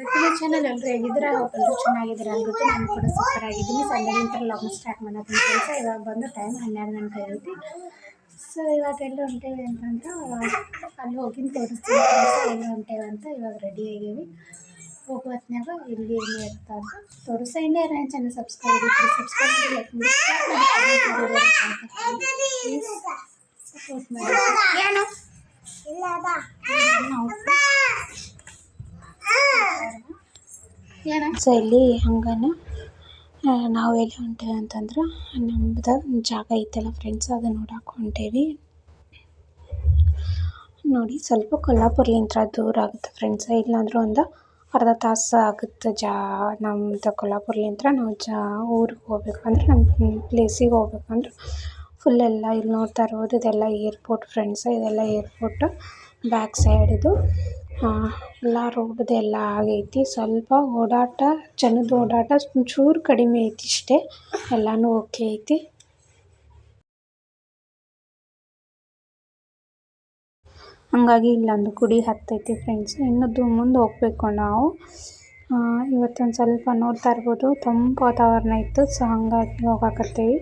ಇವತ್ತಿನ ಚಾನಲ್ ಎಲ್ಲರೂ ಹೇಗಿದ್ದೀರಾ ಎಲ್ಲರೂ ಚೆನ್ನಾಗಿದ್ದೀರಾ ಅನ್ಬಿಟ್ಟು ನಾನು ಕೂಡ ಸೂಪರ್ ಆಗಿದ್ದೀನಿ. ಸಂಡೆಗಿಂತ ಲಾಗ್ನ ಸ್ಟಾರ್ಟ್ ಮಾಡೋದು ಕೆಲಸ ಇವಾಗ ಬಂದು ಟೈಮ್ ಹನ್ನೆರಡು ಗಂಟೆ ಐತಿ ಸೊ ಇವಾಗ ಎಲ್ಲ ಹೊಂಟೇವಿ ಅಂತಂದ್ರೆ ಅಲ್ಲಿ ಹೋಗಿನ ತೋರಿಸ್ತೀವಿ ಎಲ್ಲ ಹೊಂಟೇವಿ ಅಂತ ಇವಾಗ ರೆಡಿ ಆಗೀವಿ ಹೋಗೋ ಹೊತ್ನ್ಯಾಗ ಇಲ್ಲಿ ಏನು ಇರ್ತಾ ಅಂತ ತೋರಿಸ ಇನ್ನೇ ನನ್ನ channel subscribe subscribe like please support ಮಾಡಿ ಸೊ ಇಲ್ಲಿ ಹಂಗನ ನಾವು ಎಲ್ಲಿ ಹೊಂಟೇವಿ ಅಂತಂದ್ರೆ, ನಮ್ದು ಜಾಗ ಐತಲ್ಲ ಫ್ರೆಂಡ್ಸ್ ಅದು ನೋಡಕ್ಕೆ ಹೊಂಟೇವಿ. ನೋಡಿ, ಸ್ವಲ್ಪ ಕೊಲ್ಲಾಪುರ್ಲಿಂತ್ರ ದೂರ ಆಗುತ್ತೆ ಫ್ರೆಂಡ್ಸ್ ಇಲ್ಲಾಂದ್ರೆ ಒಂದು ಅರ್ಧ ತಾಸು ಆಗುತ್ತೆ ಜಾ, ನಮ್ದು ಕೊಲ್ಲಾಪುರ್ಲಿಂತ್ರ ನಾವು ಜಾ, ಊರಿಗೆ ಹೋಗ್ಬೇಕಂದ್ರೆ ನಮ್ಮ ಪ್ಲೇಸಿಗೆ ಹೋಗ್ಬೇಕಂದ್ರೆ ಫುಲ್ ಎಲ್ಲ ಇಲ್ಲಿ ನೋಡ್ತಾ ಇರ್ಬೋದು ಇದೆಲ್ಲ ಏರ್ಪೋರ್ಟ್ ಫ್ರೆಂಡ್ಸ್ ಇದೆಲ್ಲ ಏರ್ಪೋರ್ಟ್ ಬ್ಯಾಕ್ ಸೈಡ್ ಇದು. ಎಲ್ಲ ರೋಡ್ದು ಎಲ್ಲ ಆಗೈತಿ. ಸ್ವಲ್ಪ ಓಡಾಟ, ಜನದ ಓಡಾಟ ಒಂಚೂರು ಕಡಿಮೆ ಐತಿ ಇಷ್ಟೇ. ಎಲ್ಲನೂ ಓಕೆ ಐತಿ. ಹಂಗಾಗಿ ಇಲ್ಲೊಂದು ಗುಡಿ ಹತ್ತೈತಿ ಫ್ರೆಂಡ್ಸ್ ಇನ್ನೊಂದು ಮುಂದೆ ಹೋಗ್ಬೇಕು ನಾವು. ಇವತ್ತೊಂದು ಸ್ವಲ್ಪ ನೋಡ್ತಾ ಇರ್ಬೋದು. ತಂಪು ವಾತಾವರಣ ಇತ್ತು ಸೊ ಹಂಗಾಗಿ ಹೋಗಾಕತ್ತೀವಿ.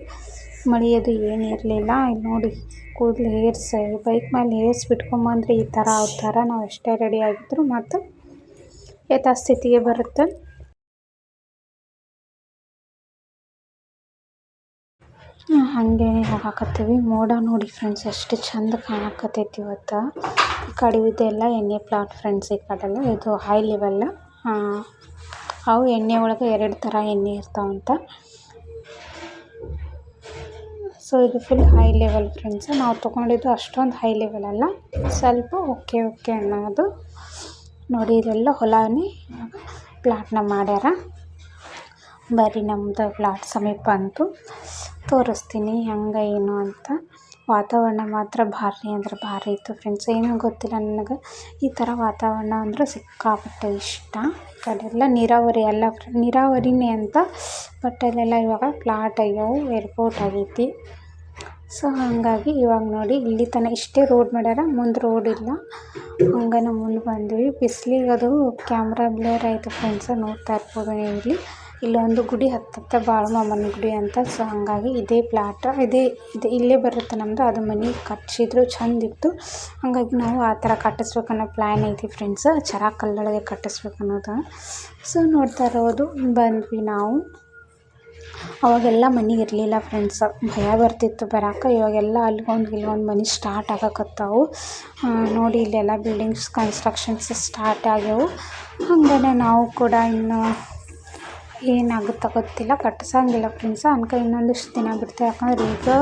ಮಳೆ ಅದು ಏನು ಇರಲಿಲ್ಲ. ಇಲ್ಲಿ ನೋಡಿ, ಕೂದಲು ಹೇರ್ಸ್, ಬೈಕ್ ಮೇಲೆ ಹೇರ್ಸ್ ಬಿಟ್ಕೊಂಬಂದ್ರೆ ಈ ಥರ, ಆ ಥರ ನಾವು ಎಷ್ಟೇ ರೆಡಿ ಆಗಿದ್ರು ಮತ್ತು ಯಥಾಸ್ಥಿತಿಗೆ ಬರುತ್ತೆ. ಹಾಗೇನೆ ಹೋಗಾಕತ್ತೀವಿ ಮೋಡ ನೋಡಿ ಫ್ರೆಂಡ್ಸ್ ಎಷ್ಟು ಚಂದ ಕಾಣಕತ್ತೈತಿ ಇವತ್ತು. ಈ ಕಡೆ ಇದೆಲ್ಲ ಎಣ್ಣೆ ಪ್ಲಾಟ್ ಫ್ರೆಂಡ್ಸ್ ಈ ಕಡೆಲ್ಲ ಇದು ಹೈ ಲೆವೆಲ್ಲ ಅವು ಎಣ್ಣೆ ಒಳಗೆ ಎರಡು ಥರ ಎಣ್ಣೆ ಇರ್ತಾವಂತ. ಸೊ ಇದು ಫುಲ್ ಹೈ ಲೆವೆಲ್ ಫ್ರೆಂಡ್ಸ್ ನಾವು ತೊಗೊಂಡಿದ್ದು ಅಷ್ಟೊಂದು ಹೈ ಲೆವೆಲ್ ಅಲ್ಲ. ಸ್ವಲ್ಪ ಓಕೆ ಓಕೆ ಅನ್ನೋದು. ನೋಡಿ ಇದೆಲ್ಲ ಹೊಲನೇ ಪ್ಲಾಟ್ನ ಮಾಡ್ಯಾರ. ಬರೀ ನಮ್ಮದು ಪ್ಲಾಟ್ ಸಮೀಪ ಅಂತೂ ತೋರಿಸ್ತೀನಿ. ಹೆಂಗೆ ಏನು ಅಂತ. ವಾತಾವರಣ ಮಾತ್ರ ಭಾರಿ ಅಂದ್ರೆ ಭಾರಿ ಇತ್ತು ಫ್ರೆಂಡ್ಸ್ ಏನೂ ಗೊತ್ತಿಲ್ಲ ನನಗೆ. ಈ ಥರ ವಾತಾವರಣ ಅಂದ್ರೆ ಸಿಕ್ಕಾಪಟ್ಟೆ ಇಷ್ಟ. ಈ ಕಡೆ ಎಲ್ಲ ನೀರಾವರಿ ಅಲ್ಲ ನೀರಾವರಿನೇ ಅಂತ ಬಟ್ ಅಲ್ಲೆಲ್ಲ ಇವಾಗ ಪ್ಲಾಟ್ ಆಗ್ಯಾವು ಏರ್ಪೋರ್ಟ್ ಆಗೈತಿ. ಸೊ, ಹಾಗಾಗಿ ಇವಾಗ ನೋಡಿ, ಇಲ್ಲಿ ತನ ಇಷ್ಟೇ ರೋಡ್ ಮಾಡ್ಯಾರ, ಮುಂದೆ ರೋಡ್ ಇಲ್ಲ. ನಾವು ಮುಂದೆ ಬಂದ್ವಿ. ಬಿಸಿಲಿಗೆ ಅದು ಕ್ಯಾಮ್ರಾ ಬ್ಲೇರ್ ಆಯಿತು ಫ್ರೆಂಡ್ಸ ನೋಡ್ತಾ ಇರ್ಬೋದು ನೀವು ಇಲ್ಲಿ. ಇಲ್ಲೊಂದು ಗುಡಿ ಹತ್ತತ್ತ, ಬಾಳಮ್ಮನ ಗುಡಿ ಅಂತ. ಸೊ, ಹಾಗಾಗಿ ಇದೇ ಪ್ಲಾಟ್ ಇದೇ, ಇದು ಇಲ್ಲೇ ಬರುತ್ತೆ ನಮ್ಮದು ಅದು ಮನೆ ಕಟ್ಸಿದ್ರು ಚಂದಿತ್ತು ಹಾಗಾಗಿ ನಾವು ಆ ಥರ ಕಟ್ಟಿಸ್ಬೇಕನ್ನೋ ಪ್ಲ್ಯಾನ್ ಐತಿ ಫ್ರೆಂಡ್ಸ್ ಚರ ಕಲ್ಲೊಳಗೆ ಕಟ್ಟಿಸ್ಬೇಕು ಅನ್ನೋದು. ಸೊ, ನೋಡ್ತಾ ಇರೋದು, ಬಂದ್ವಿ ನಾವು. ಅವಾಗೆಲ್ಲ ಮನೆ ಇರಲಿಲ್ಲ ಫ್ರೆಂಡ್ಸ್ ಭಯ ಬರ್ತಿತ್ತು ಬರಾಕ. ಇವಾಗೆಲ್ಲ ಅಲ್ಗೊಂದು ಇಲ್ಲೊಂದು ಮನೆ ಸ್ಟಾರ್ಟ್ ಆಗಕತ್ತಾವು. ನೋಡಿ ಇಲ್ಲೆಲ್ಲ ಬಿಲ್ಡಿಂಗ್ಸ್ ಕನ್ಸ್ಟ್ರಕ್ಷನ್ಸ್ ಸ್ಟಾರ್ಟ್ ಆಗ್ಯಾವು. ಹಾಗೇ ನಾವು ಕೂಡ ಇನ್ನು ಏನಾಗುತ್ತೋ ಗೊತ್ತಿಲ್ಲ. ಕಟ್ಟಿಸಂಗಿಲ್ಲ ಫ್ರೆಂಡ್ಸ್ ಅನ್ಕ ಇನ್ನೊಂದಿಷ್ಟು ದಿನ ಬಿಡ್ತೀವಿ ಯಾಕಂದ್ರೆ ಈಗ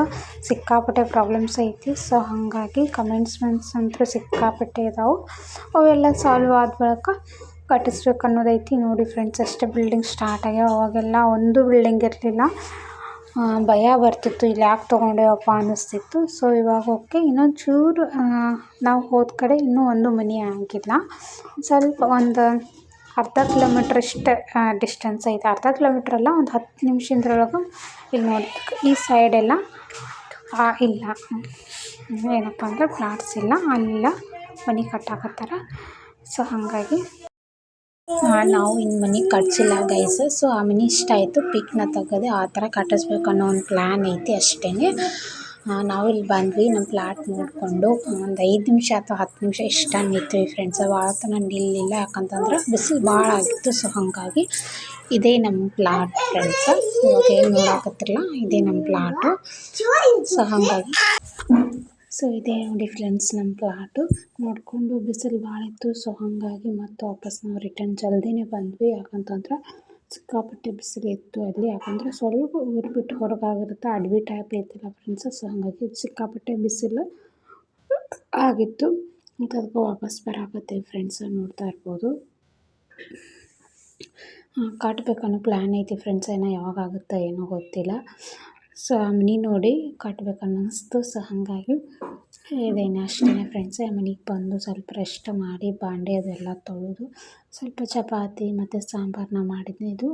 ಸಿಕ್ಕಾಪಟ್ಟೆ ಪ್ರಾಬ್ಲಮ್ಸ್ ಐತಿ. ಸೊ ಹಾಗಾಗಿ ಕಮೆಂಟ್ಸ್ಮೆಂಟ್ಸ್ ಅಂತೂ ಸಿಕ್ಕಾಪಟ್ಟೆ ಇದಾವೆ. ಅವೆಲ್ಲ ಸಾಲ್ವ್ ಆದ ಬಳಿಕ ಕಟ್ಟಿಸ್ಬೇಕು ಅನ್ನೋದೈತಿ ನೋಡಿ ಫ್ರೆಂಡ್ಸ್ ಅಷ್ಟೇ ಬಿಲ್ಡಿಂಗ್ ಸ್ಟಾರ್ಟ್ ಆಗ್ಯಾವ. ಅವಾಗೆಲ್ಲ ಒಂದು ಬಿಲ್ಡಿಂಗ್ ಇರಲಿಲ್ಲ. ಭಯ ಬರ್ತಿತ್ತು. ಇಲ್ಲಿ ಯಾಕೆ ತೊಗೊಂಡೇವಪ್ಪ ಅನ್ನಿಸ್ತಿತ್ತು. ಸೊ ಇವಾಗ ಓಕೆ ಇನ್ನೊಂದು ಚೂರು ನಾವು ಹೋದ ಕಡೆ ಇನ್ನೂ ಒಂದು ಮನೆ ಆಗಿಲ್ಲ. ಸ್ವಲ್ಪ ಒಂದು ಅರ್ಧ ಕಿಲೋಮೀಟ್ರ್ ಇಷ್ಟು ಡಿಸ್ಟೆನ್ಸ್ ಐತೆ. ಅರ್ಧ ಕಿಲೋಮೀಟ್ರ್ ಅಲ್ಲ, ಒಂದು ಹತ್ತು ನಿಮಿಷದ್ರೊಳಗೆ ಇಲ್ಲಿ ನೋಡಿ ಈ ಸೈಡೆಲ್ಲ ಇಲ್ಲ. ಏನಪ್ಪ ಅಂದ್ರೆ ಪ್ಲಾಟ್ಸ್ ಇಲ್ಲ. ಅಲ್ಲೆಲ್ಲ. ಮನೆ ಕಟ್ಟಾಕತ್ತಾರ. ಸೊ ಹಾಗಾಗಿ ನಾವು ಇನ್ನು ಮನೆ ಕಟ್ಸಿಲ್ಲ ಗೈಸ್ ಸೊ ಆ ಮನಿ ಇಷ್ಟ ಆಯಿತು. ನ ತೆಗೆದು ಆ ತರ ಕಟ್ಟಿಸ್ಬೇಕು ಅನ್ನೋ ಒಂದು ಪ್ಲಾನ್ ಐತಿ ಅಷ್ಟೇ ನಾವು ಇಲ್ಲಿ ಬಂದ್ವಿ ನಮ್ಮ ಪ್ಲಾಟ್ ನೋಡಿಕೊಂಡು ಒಂದು ಐದು ನಿಮಿಷ ಅಥವಾ ಹತ್ತು ನಿಮಿಷ ಇಷ್ಟ ನಿಂತ್ವಿ ಫ್ರೆಂಡ್ಸ್ ಭಾಳ ತನ ನಿಲ್ಲಿಲ್ಲ ಯಾಕಂತಂದ್ರೆ ಬಿಸಿಲು ಭಾಳ ಆಗಿತ್ತು. ಸೊ ಹಾಗಾಗಿ ಇದೇ ನಮ್ಮ ಪ್ಲಾಟ್ ಫ್ರೆಂಡ್ಸ್ ಇವಾಗ ಏನು ನೋಡಾಕತ್ತಿರಲ್ಲ, ಇದೇ ನಮ್ಮ ಪ್ಲಾಟು ಸೊ ಹಾಗಾಗಿ ಸೊ ಇದೇ ನೋಡಿ ಫ್ರೆಂಡ್ಸ್ ನಮ್ಮ ಪ್ಲಾಟು ನೋಡಿಕೊಂಡು ಬಿಸಿಲು ಭಾಳ ಇತ್ತು ಸೊ ಹಾಗಾಗಿ ಮತ್ತೆ ವಾಪಸ್ ನಾವು ರಿಟರ್ನ್ ಜಲ್ದಿನೇ ಬಂದ್ವಿ. ಯಾಕಂತಂದ್ರೆ ಸಿಕ್ಕಾಪಟ್ಟೆ ಬಿಸಿಲು ಇತ್ತು ಅಲ್ಲಿ. ಯಾಕಂದರೆ ಸ್ವಲ್ಪ ಊರು ಬಿಟ್ಟು ಹೊರಗಾಗಿರುತ್ತೆ ಅಡವಿ ಟೈಪ್ ಐತಿಲ್ಲ ಫ್ರೆಂಡ್ಸ್ ಸೊ ಹಾಗಾಗಿ ಸಿಕ್ಕಾಪಟ್ಟೆ ಬಿಸಿಲು ಆಗಿತ್ತು. ಮತ್ತು ಅದಕ್ಕೆ ವಾಪಸ್ ಬರಾಕತ್ತೀವಿ ಫ್ರೆಂಡ್ಸ್ ನೋಡ್ತಾ ಇರ್ಬೋದು. ಕಟ್ಬೇಕನ್ನೋ ಪ್ಲ್ಯಾನ್ ಐತಿ ಫ್ರೆಂಡ್ಸ್ ಏನೋ ಯಾವಾಗ ಆಗುತ್ತೋ ಏನೋ ಗೊತ್ತಿಲ್ಲ. ಸೊ ಆ ಮನೆ ನೋಡಿ ಕಟ್ಬೇಕು ಅನ್ನಿಸ್ತು. ಸೊ ಹಾಗಾಗಿ ಇದೇನು ಅಷ್ಟೇ ಫ್ರೆಂಡ್ಸ್ ಆ ಮನೆಗೆ ಬಂದು ಸ್ವಲ್ಪ ರೆಸ್ಟ್ ಮಾಡಿ, ಬಾಂಡೆ ಅದೆಲ್ಲ ತೊಳೆದು ಸ್ವಲ್ಪ ಚಪಾತಿ ಮತ್ತು ಸಾಂಬಾರನ್ನ ಮಾಡಿದ್ನಿ. ಇದು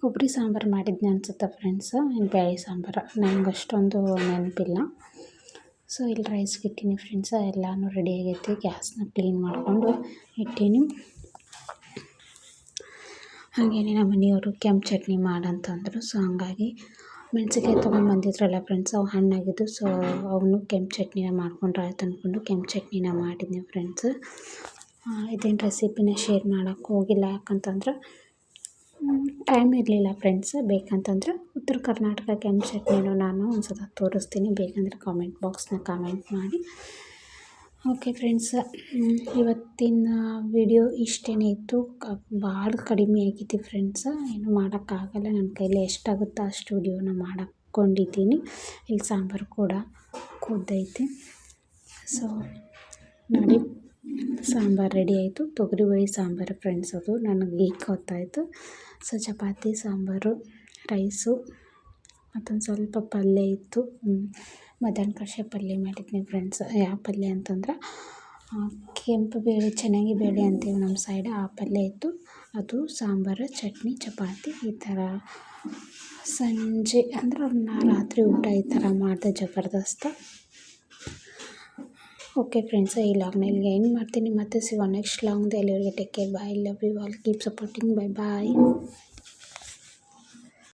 ಕೊಬ್ಬರಿ ಸಾಂಬಾರು ಮಾಡಿದ್ನಿ ಅನ್ಸುತ್ತೆ ಫ್ರೆಂಡ್ಸ್ ಇನ್ನು ಬೇಳೆ ಸಾಂಬಾರು. ನಂಗೆ ಅಷ್ಟೊಂದು ನೆನಪಿಲ್ಲ. ಸೊ ಇಲ್ಲಿ ರೈಸ್ಗೆ ಇಟ್ಟೀನಿ ಫ್ರೆಂಡ್ಸ್ ಎಲ್ಲನೂ ರೆಡಿ ಆಗೈತಿ. ಗ್ಯಾಸ್ನ ಕ್ಲೀನ್ ಮಾಡಿಕೊಂಡು ಇಟ್ಟೀನಿ. ಹಾಗೇನೆ ನಮ್ಮ ಮನೆಯವರು ಕೆಂಪು ಚಟ್ನಿ ಮಾಡಂತಂದರು ಸೊ ಹಂಗಾಗಿ ಮೆಣಸಿನ್ಕಾಯಿ ತೊಗೊಂಬಂದಿದ್ರಲ್ಲ ಫ್ರೆಂಡ್ಸ್ ಅವು ಹಣ್ಣಾಗಿದ್ದು ಸೊ ಅವನು ಕೆಂಪು ಚಟ್ನಿನ ಮಾಡ್ಕೊಂಡ್ರೆ ಆಯ್ತು ಅಂದ್ಕೊಂಡು ಕೆಂಪು ಚಟ್ನಿನ ಮಾಡಿದ್ನಿ ಫ್ರೆಂಡ್ಸ್ ಇದೇನು ರೆಸಿಪಿನ ಶೇರ್ ಮಾಡೋಕ್ಕೆ ಹೋಗಿಲ್ಲ ಯಾಕಂತಂದ್ರೆ ಟೈಮ್ ಇರಲಿಲ್ಲ ಫ್ರೆಂಡ್ಸ್ ಬೇಕಂತಂದ್ರೆ ಉತ್ತರ ಕರ್ನಾಟಕ ಕೆಂಪು ಚಟ್ನಿನೂ ನಾನು ಒಂದು ಸಲ ತೋರಿಸ್ತೀನಿ. ಬೇಕಂದರೆ ಕಾಮೆಂಟ್ ಬಾಕ್ಸ್ನ ಕಾಮೆಂಟ್ ಮಾಡಿ. ಓಕೆ ಫ್ರೆಂಡ್ಸ್ ಇವತ್ತಿನ ವಿಡಿಯೋ ಇಷ್ಟೇ ಇತ್ತು. ಭಾಳ ಕಡಿಮೆ ಆಗಿದೆ ಫ್ರೆಂಡ್ಸ್. ಏನು ಮಾಡೋಕ್ಕಾಗಲ್ಲ. ನನ್ನ ಕೈಲಿ ಎಷ್ಟಾಗುತ್ತೋ ಅಷ್ಟು ವಿಡಿಯೋನ ಮಾಡಕ್ಕೊಂಡಿದ್ದೀನಿ. ಇಲ್ಲಿ ಸಾಂಬಾರು ಕೂಡ ಕುದ್ದೈತಿ ಸೊ ನೋಡಿ, ಸಾಂಬಾರು ರೆಡಿ ಆಯಿತು. ತೊಗರಿಬೇಳೆ ಸಾಂಬಾರು ಫ್ರೆಂಡ್ಸ್ ಅದು ನನಗೆ ಈಗ ಗೊತ್ತಾಯಿತು. ಸೊ ಚಪಾತಿ, ಸಾಂಬಾರು ರೈಸು ಮತ್ತೊಂದು ಸ್ವಲ್ಪ ಪಲ್ಯ ಇತ್ತು. ಮಧ್ಯಾಹ್ನ ಕಷಾಯ ಪಲ್ಯ ಮಾಡಿದ್ನಿ ಫ್ರೆಂಡ್ಸ್ ಯಾವ ಪಲ್ಯ ಅಂತಂದ್ರೆ ಕೆಂಪು ಬೇಳೆ, ಚೆನ್ನಾಗಿ ಬೇಳೆ ಅಂತೀವಿ ನಮ್ಮ ಸೈಡ್ ಆ ಪಲ್ಯ ಇತ್ತು. ಅದು ಸಾಂಬಾರು, ಚಟ್ನಿ, ಚಪಾತಿ ಈ ಥರ. ಸಂಜೆ ಅಂದ್ರೆ ನಾ ರಾತ್ರಿ ಊಟ ಈ ಥರ ಮಾಡಿದೆ ಜಬರ್ದಸ್ತ. ಓಕೆ ಫ್ರೆಂಡ್ಸ್ ಈ ಲಾಗ್ನ ಇಲ್ಲಿಗೆ ಏನು ಮಾಡ್ತೀನಿ. ಮತ್ತೆ ಸಿಗೋ ನೆಕ್ಸ್ಟ್ ಲಾಂಗ್ ಎಲ್ಲಿವರೆಗೆ take care bye love you all keep supporting bye bye